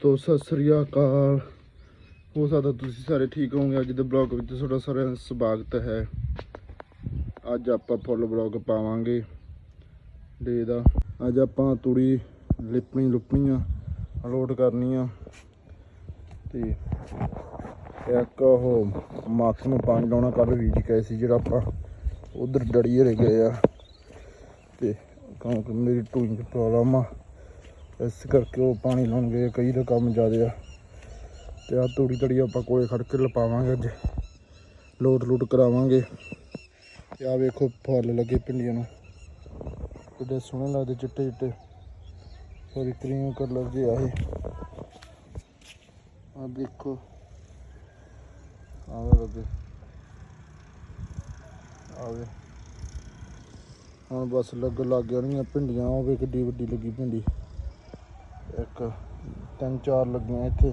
ਤੋ ਸਤਿ ਸ੍ਰੀ ਅਕਾਲ। ਹੋ ਸਕਦਾ ਤੁਸੀਂ ਸਾਰੇ ਠੀਕ ਹੋਵੋਗੇ। ਅੱਜ ਦੇ ਬਲੌਗ ਵਿੱਚ ਤੁਹਾਡਾ ਸਾਰਿਆਂ ਦਾ ਸਵਾਗਤ ਹੈ। ਅੱਜ ਆਪਾਂ ਫੁੱਲ ਬਲੌਗ ਪਾਵਾਂਗੇ। ਡੇ ਦਾ। ਅੱਜ ਆਪਾਂ ਤੂੜੀ ਲਿਪਣੀ ਲੁਪਣੀਆਂ ਲੋਡ ਕਰਨੀਆਂ। ਤੇ ਇੱਕ ਉਹ ਮੱਕ ਨੂੰ ਪਾਣੀ ਲਾਉਣਾ ਕੱਲ ਬੀਜ ਕੇ ਆਏ ਸੀ, ਜਿਹੜਾ ਆਪਾਂ ਉਧਰ ਡੜੀ ਰਹਿ ਗਏ ਆ। ਤੇ ਕਿਉਂਕਿ ਮੇਰੀ ਟੂਇੰਗ ਪ੍ਰੋਬਲਮ ਆ ਇਸ ਕਰਕੇ ਉਹ ਪਾਣੀ ਲਾਉਣ ਗਏ ਕਈ ਦਾ ਕੰਮ ਜ਼ਿਆਦਾ ਆ। ਤੇ ਆ ਤੂੜੀ ਤੜੀ ਆਪਾਂ ਕੋਲੇ ਖੜ ਕੇ ਲਪਾਵਾਂਗੇ ਅੱਜ। ਲੋਟ ਲੋਡ ਕਰਾਵਾਂਗੇ। ਤੇ ਆ ਵੇਖੋ ਫੁੱਲ ਲੱਗੇ ਪਿੰਡੀਆਂ ਨੂੰ। ਕਿੱਡੇ ਸੋਹਣੇ ਲੱਗਦੇ ਚਿੱਟੇ ਚਿੱਟੇ। ਸੋਰੀ ਕਰੀਮ ਕਲਰ ਦੇ ਆ ਇਹ। ਆ ਦੇਖੋ। ਆਵੇ ਲੱਗੇ ਆਵੇ ਹੁਣ ਬਸ ਲੱਗ ਲੱਗ ਜਾਣੀਆਂ ਭਿੰਡੀਆਂ ਉਹ ਵੇ ਕਿੱਡੀ ਵੱਡੀ ਲੱਗੀ ਭਿੰਡੀ ਇੱਕ ਤਿੰਨ ਚਾਰ ਲੱਗੀਆਂ ਇੱਥੇ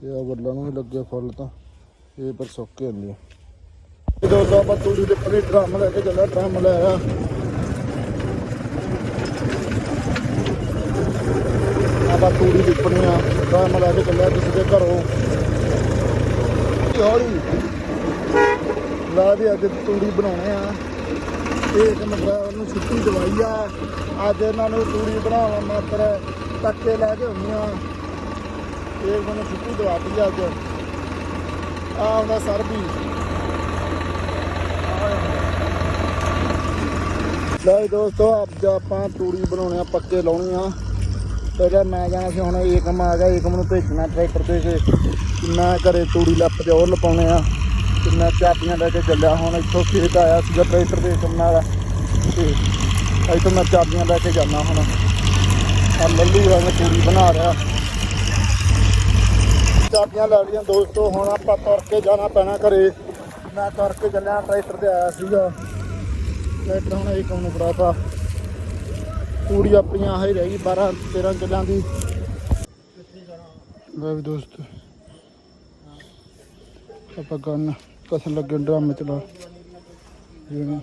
ਤੇ ਆ ਵੱਲਾਂ ਨੂੰ ਵੀ ਲੱਗੇ ਫੁੱਲ ਤਾਂ, ਇਹ ਪਰ ਸੁੱਕ ਜਾਂਦੇ ਆ। ਜਦੋਂ ਆਪਾਂ ਤੂੜੀ ਦੇ ਪਰੇ ਡਰਮ ਲੈ ਕੇ ਚੱਲਿਆ, ਡਰਮ ਲੈ ਆ ਆਪਾਂ ਤੂੜੀ ਲਿਪਣੀ ਆ, ਡਰਮ ਲੈ ਕੇ ਚੱਲਿਆ ਕਿਸੇ ਦੇ ਘਰੋਂ। ਹੌਲੀ ਲਾ ਦੇ ਅੱਜ ਤੂੜੀ ਬਣਾਉਣੇ ਆ। ਤੇ ਇੱਕ ਮਤਲਬ ਉਹਨੂੰ ਛੁੱਟੀ ਦਵਾਈ ਆ। ਅੱਜ ਇਹਨਾਂ ਨੂੰ ਤੂੜੀ ਬਣਾਉਣ ਮਾਤਰ ਟੱਕੇ ਲੈ ਕੇ ਹੁੰਦੀਆਂ ਇਹ ਮੈਨੂੰ ਛੁੱਟੀ ਦਵਾਤੀ ਅੱਜ। ਆ ਆਉਂਦਾ ਸਰ ਵੀ। ਲੈ ਦੋਸਤੋ, ਅੱਜ ਆਪਾਂ ਤੂੜੀ ਬਣਾਉਣੇ ਆ, ਪੱਕੇ ਲਾਉਣੇ ਆ। ਪਹਿਲਾਂ ਮੈਂ ਜਾਣਾ ਸੀ, ਹੁਣ ਏਕਮ ਆ ਗਿਆ ਏਕਮ ਨੂੰ ਭੇਜਣਾ ਟਰੈਕਟਰ ਤੇ ਕਿ ਮੈਂ ਘਰੇ ਤੂੜੀ ਲੱਪ ਤੇ ਉਹ ਲਪਾਉਣੇ ਆ। ਤੇ ਮੈਂ ਚਾਬੀਆਂ ਲੈ ਕੇ ਚੱਲਿਆ, ਹੁਣ ਇੱਥੋਂ ਖੇਤ ਆਇਆ ਸੀਗਾ ਟਰੈਕਟਰ ਦੇ ਕੰਮਾਂ ਦਾ ਤੇ ਇੱਥੋਂ ਮੈਂ ਚਾਬੀਆਂ ਲੈ ਕੇ ਜਾਣਾ ਹੁਣ। ਆ ਲੱਲੂ ਰੰਗ ਤੂੜੀ ਬਣਾ ਰਿਹਾ। ਚਾਬੀਆਂ ਲੈ ਲਈਆਂ ਦੋਸਤੋ, ਹੁਣ ਆਪਾਂ ਤੁਰ ਕੇ ਜਾਣਾ ਪੈਣਾ ਘਰੇ। ਮੈਂ ਤੁਰ ਕੇ ਚੱਲਿਆ, ਟਰੈਕਟਰ ਤੇ ਆਇਆ ਸੀਗਾ। ਟਰੈਕਟਰ ਹੁਣ ਇਹ ਕੰਮ ਨੂੰ ਫੜਾਤਾ? ਤੂੜੀ ਆਪਣੀਆਂ ਆਹ ਰਹਿ ਗਈ 12 13 ਕਿੱਲਾਂ ਦੀ। ਲੈ ਵੀ ਦੋਸਤ, ਆਪਾਂ ਗੰਨ ਕਸਣ ਲੱਗੇ ਡਰਮ ਚਲਾ ਜਿਵੇਂ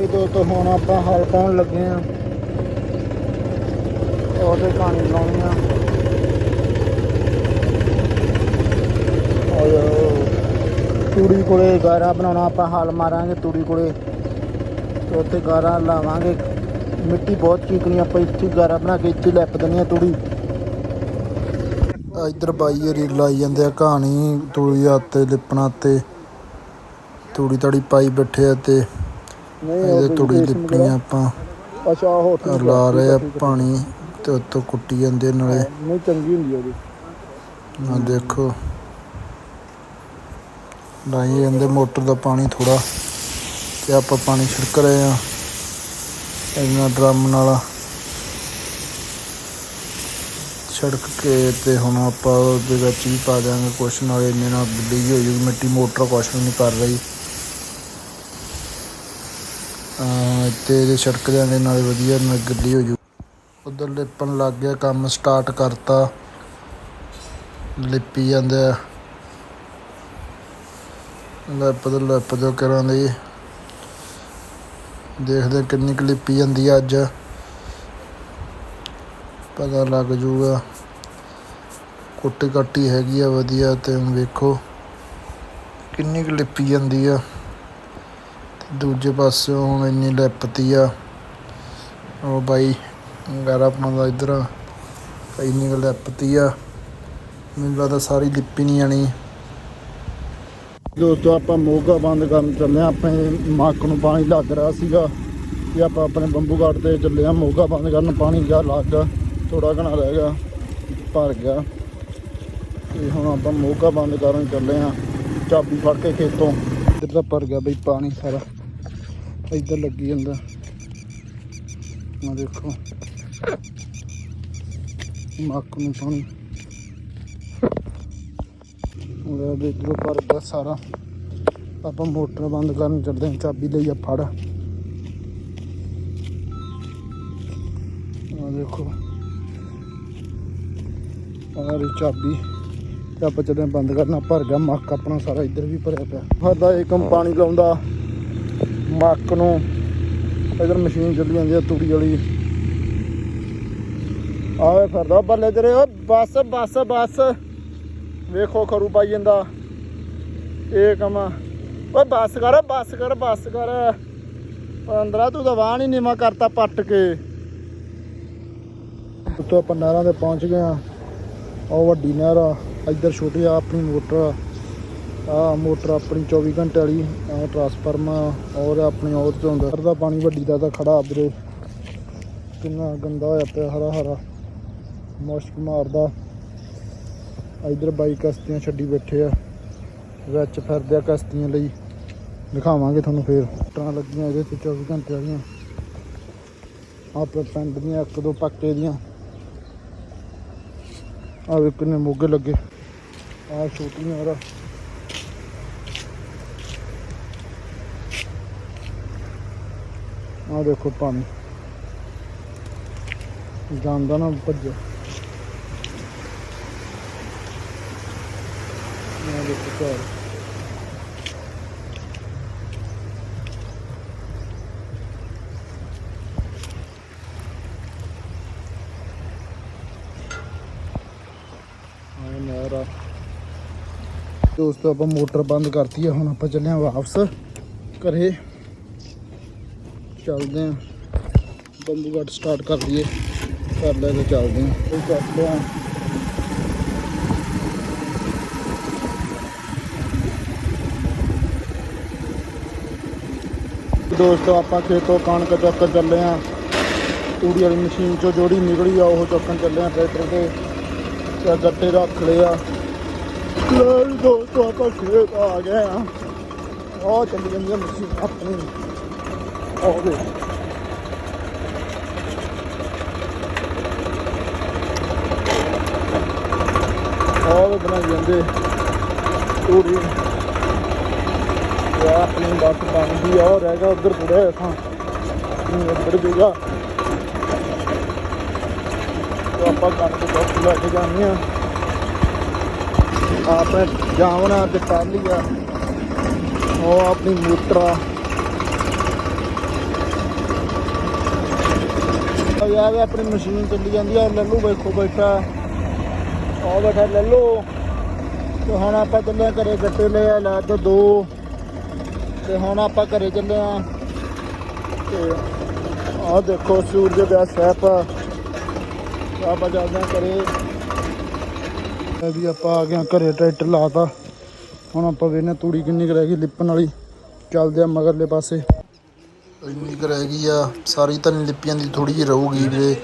ਇਹ ਦੋਸਤੋ ਹੁਣ ਆਪਾਂ ਹਲ ਪਾਉਣ ਲੱਗੇ ਆ ਉਹਦੇ ਕਹਾਣੀ ਲਾਉਣੀ ਆ। ਓਏ ਤੂੜੀ ਕੋਲੇ ਗਾਰਾ ਬਣਾਉਣਾ ਆਪਾਂ, ਹਲ ਮਾਰਾਂਗੇ ਤੂੜੀ ਕੋਲੇ। ਤੇ ਉੱਥੇ ਗਾਰਾ ਲਾਵਾਂਗੇ। ਮਿੱਟੀ ਬਹੁਤ ਚੀਕਣੀ ਆਪਾਂ ਇੱਥੇ ਗਾਰਾ ਬਣਾ ਕੇ ਇੱਥੇ ਲਿਪ ਦੇਣੀ ਆ ਤੂੜੀ। ਆ ਇੱਧਰ ਬਾਈ ਰੀ ਲਾਈ ਜਾਂਦੇ ਆ ਕਹਾਣੀ ਤੂੜੀ ਆਤੇ ਲਿਪਣਾ ਤੇ। ਤੂੜੀ ਤੜੀ ਪਾਈ ਬੈਠੇ ਆ ਤੇ ਇਹਦੇ ਤੂੜੀ ਲਿਪਣੀ ਆਪਾਂ। ਅੱਛਾ ਉਹ ਲਾ ਰਹੇ ਆ ਪਾਣੀ ਤੇ ਉੱਤੋਂ ਕੁੱਟੀ ਜਾਂਦੇ ਨਾਲੇ। ਨਹੀਂ ਚੰਗੀ ਹੁੰਦੀ ਉਹਦੀ ਆ ਦੇਖੋ। ਲਾਈ ਜਾਂਦੇ ਮੋਟਰ ਦਾ ਪਾਣੀ ਥੋੜਾ ਤੇ ਆਪਾਂ ਪਾਣੀ ਛਿੜਕ ਰਹੇ ਆ ਇਹਨਾਂ ਡਰਮ ਨਾਲ। ਛਿੜਕ ਕੇ ਤੇ ਹੁਣ ਆਪਾਂ ਉਹਦੇ ਵਿੱਚ ਵੀ ਪਾ ਦਿਆਂਗੇ ਕੁਛ ਨਾਲੇ ਇੰਨੇ ਨਾਲ ਜਿਹੀ ਹੋ ਜੂਗੀ ਮਿੱਟੀ ਮੋਟਰ ਕੁਛ ਵੀ ਨਹੀਂ ਕਰ ਰਹੀ। ਤੇ ਇਹਦੇ ਛਿੜਕ ਦਿਆਂਗੇ ਨਾਲੇ ਵਧੀਆ ਨਾਲ ਗੱਡੀ ਹੋ ਜੂ। ਉਧਰ ਲਿਪਣ ਲੱਗ ਗਿਆ, ਕੰਮ ਸਟਾਰਟ ਕਰਤਾ। ਲਿਪੀ ਜਾਂਦੇ ਆ। ਲਿਪ ਦੇ ਲਿਪ ਦੇ ਕਰਾਂ ਦੀ। ਦੇਖਦੇ ਕਿੰਨੀ ਕੁ ਲਿਪੀ ਜਾਂਦੀ ਆ ਅੱਜ। ਪਤਾ ਲੱਗ ਜੂਗਾ। ਕੁੱਟੀ ਕੱਟੀ ਹੈਗੀ ਆ ਵਧੀਆ ਤੇ ਹੁਣ ਵੇਖੋ। ਕਿੰਨੀ ਕੁ ਲਿਪੀ ਜਾਂਦੀ ਆ। ਦੂਜੇ ਪਾਸੇ ਹੁਣ ਇੰਨੀ ਲਿਪਤੀ ਆ। ਉਹ ਬਾਈ ਗਾਰਾ ਦਾ ਇੱਧਰ ਇੰਨੀ ਕੁ ਲਿਪਤੀ ਆ। ਮੈਨੂੰ ਲੱਗਦਾ ਸਾਰੀ ਲਿਪੀ ਨਹੀਂ ਆਣੀ ਦੋਸਤੋ ਆਪਾਂ ਮੋਗਾ ਬੰਦ ਕਰਨ ਚੱਲੇ ਆ ਆਪਣੇ ਮੱਕ ਨੂੰ ਪਾਣੀ ਲੱਗ ਰਿਹਾ ਸੀਗਾ। ਤੇ ਆਪਾਂ ਆਪਣੇ ਬੰਬੂ ਘਾਟ ਤੇ ਚੱਲੇ ਆ ਮੋਗਾ ਬੰਦ ਕਰਨ ਪਾਣੀ ਜਾ ਲੱਗ ਗਿਆ। ਥੋੜਾ ਘਣਾ ਰਹਿ ਗਿਆ, ਭਰ ਗਿਆ। ਤੇ ਹੁਣ ਆਪਾਂ ਮੋਗਾ ਬੰਦ ਕਰਨ ਚੱਲੇ ਆ ਚਾਬੀ ਫੜ ਕੇ ਖੇਤੋਂ। ਇੱਧਰ ਤਾਂ ਭਰ ਗਿਆ ਬਈ ਪਾਣੀ ਸਾਰਾ। ਇੱਧਰ ਲੱਗੀ ਜਾਂਦਾ। ਆ ਦੇਖੋ। ਮੱਕ ਨੂੰ ਪਾਣੀ। ਉਹਦਾ ਵੀ ਇਧਰੋਂ ਸਾਰਾ। ਆਪਾਂ ਮੋਟਰ ਬੰਦ ਕਰਨ ਚੱਲਦੇ ਹਾਂ, ਚਾਬੀ ਲਈ ਆ ਫੜ। ਆ ਦੇਖੋ। ਆਹ ਚਾਬੀ। ਤੇ ਆਪਾਂ ਚੱਲੇ ਬੰਦ ਕਰਨਾ। ਭਰ ਗਿਆ, ਮੱਕ ਆਪਣਾ ਸਾਰਾ ਇੱਧਰ ਵੀ ਭਰਿਆ ਪਿਆ। ਸਾਡਾ ਇਹ ਕੰਮ ਪਾਣੀ ਲਾਉਂਦਾ। ਮੱਕ ਨੂੰ। ਇਧਰ ਮਸ਼ੀਨ ਚੱਲੀ ਜਾਂਦੀ ਆ, ਤੂੜੀ ਵਾਲੀ। ਆਵੇ ਫਿਰਦਾ ਬੱਲੇ ਤੇਰੇ। ਓ ਬੱਸ ਬੱਸ ਬੱਸ। ਵੇਖੋ ਖਰੂ ਪਾਈ ਜਾਂਦਾ। ਇਹ ਕੰਮ। ਓਏ ਬੱਸ ਕਰ ਬੱਸ ਕਰ ਬੱਸ ਕਰ। ਅੰਦਰਾ ਤੂੰ ਤਾਂ ਵਾਹਣ ਹੀ ਨੀਵਾ ਕਰਤਾ ਪੱਟ ਕੇ। ਉੱਤੋਂ ਆਪਾਂ ਨਹਿਰਾਂ ਤੇ ਪਹੁੰਚ ਗਏ ਆ। ਉਹ ਵੱਡੀ ਨਹਿਰ ਆ। ਇੱਧਰ ਛੋਟੀ ਆ, ਆਪਣੀ ਮੋਟਰ ਆ। ਆਹ ਮੋਟਰ ਆਪਣੀ 24 ਘੰਟੇ ਵਾਲੀ, ਆ ਟਰਾਂਸਫਾਰਮਰ ਔਰ ਆਪਣੇ ਉਹ ਤੋਂ ਹੁੰਦਾ ਦਾ ਪਾਣੀ ਵੱਡੀ ਦਾ ਤਾਂ ਖੜਾ ਵੀਰੇ ਕਿੰਨਾ ਗੰਦਾ ਹੋਇਆ ਪਿਆ ਹਰਾ ਹਰਾ ਮੁਸ਼ਕ ਮਾਰਦਾ। ਇਧਰ ਬਾਈ ਕਸ਼ਤੀਆਂ ਛੱਡੀ ਬੈਠੇ ਆ। ਵਿੱਚ ਫਿਰਦੇ ਆ ਕਸ਼ਤੀਆਂ ਲਈ। ਦਿਖਾਵਾਂਗੇ ਤੁਹਾਨੂੰ ਫੇਰ। ਟਰਾਂ ਲੱਗੀਆਂ ਇਹਦੇ ਤੇ 24 ਘੰਟੇ ਵਾਲੀਆਂ। ਆਪਣੇ ਪਿੰਡ ਦੀਆਂ, ਇੱਕ ਦੋ ਪੱਕੇ ਦੀਆਂ। ਆ ਵੇ ਕਿੰਨੇ ਮੋਗੇ ਲੱਗੇ। ਆ ਛੋਟੀਆਂ ਯਾਰ ਆ ਦੇਖੋ ਪਾਣੀ। ਜਾਂਦਾ ਨਾ ਭੱਜੋ। ਆ ਦੇਖੋ ਘਰ। ਆਹ ਨਹਿਰ ਦੋਸਤੋ, ਆਪਾਂ ਮੋਟਰ ਬੰਦ ਕਰਤੀ ਹੈ ਹੁਣ ਆਪਾਂ ਚੱਲੇ ਆ ਵਾਪਸ ਘਰੇ। ਚੱਲਦੇ ਆ ਬੰਬੂਗੜ ਸਟਾਰਟ ਕਰ ਦਈਏ ਕਰ ਲੈ ਕੇ ਚੱਲਦੇ ਆ ਕੋਈ ਚੱਲਦੇ ਆ ਦੋਸਤੋ ਆਪਾਂ ਖੇਤੋਂ ਕਣਕ ਚੱਕ ਚੱਲੇ ਆ ਤੂੜੀ ਵਾਲੀ ਮਸ਼ੀਨ ਚੋਂ ਜਿਹੜੀ ਨਿਕਲੀ ਆ ਉਹ ਚੱਕਣ ਚੱਲੇ ਆ ਟਰੈਕਟਰ ਤੇ ਤੇ ਗੱਟੇ ਰੱਖ ਲਏ ਆ ਲੈ ਵੀ ਦੋਸਤੋ ਆਪਾਂ ਖੇਤ ਆ ਗਏ ਆ ਉਹ ਚੱਲੀ ਜਾਂਦੀ ਆ ਮਸ਼ੀਨ ਆਪਣੀ ਉਹ ਦੇ ਉਹ ਬਣਾਈ ਜਾਂਦੇ ਤੂੜੀ ਇਹ ਆਪਣੀ ਬੱਸ ਬਣਦੀ ਆ। ਉਹ ਰਹਿ ਗਿਆ ਉਧਰ ਥੋੜਾ ਥਾਂ ਉੱਧਰ ਜੂਗਾ ਤੇ ਆਪਾਂ ਕਣਕ ਚੁੱਕ ਲੈ ਕੇ ਜਾਂਦੇ ਆ ਆਪਣੇ ਜਾਵਣਾ ਤੇ ਟਾਲੀ ਆ ਉਹ ਆਪਣੀ ਮੋਟਰ ਆ ਉਹ ਆਪਣੀ ਮਸ਼ੀਨ ਚੱਲੀ ਜਾਂਦੀ ਆ। ਲੱਲੂ ਵੇਖੋ ਬੈਠਾ। ਉਹ ਬੈਠਾ ਲੱਲੂ। ਤੇ ਹੁਣ ਆਪਾਂ ਚੱਲੇ ਆਂ ਘਰੇ ਗੱਟੇ ਲੈ ਆ, ਲੈ ਤੇ ਦੋ। ਤੇ ਹੁਣ ਆਪਾਂ ਘਰੇ ਚੱਲੇ ਆ। ਤੇ ਆਹ ਦੇਖੋ, ਸੂਰਜ ਦਾ ਸੈਪ। ਆਪਾਂ ਚੱਲਦੇ ਆਂ ਘਰੇ। ਵੀ ਆਪਾਂ ਆ ਗਏ ਘਰੇ, ਟਰੈਕਟਰ ਲਾਤਾ। ਹੁਣ ਆਪਾਂ ਵੇਖਨੇ ਤੂੜੀ ਕਿੰਨੀ ਕੁ ਰਹਿ ਗਈ ਲਿਪਣ ਵਾਲੀ। ਚੱਲਦੇ ਆ ਮਗਰਲੇ ਪਾਸੇ। ਇੰਨੀ ਕੁ ਰਹਿ ਗਈ ਆ ਸਾਰੀ ਤਾਂ ਨਹੀਂ ਲਿਪੀਆਂ ਦੀ ਥੋੜੀ ਜਿਹੀ ਰਹੂਗੀ ਵੀਰੇ।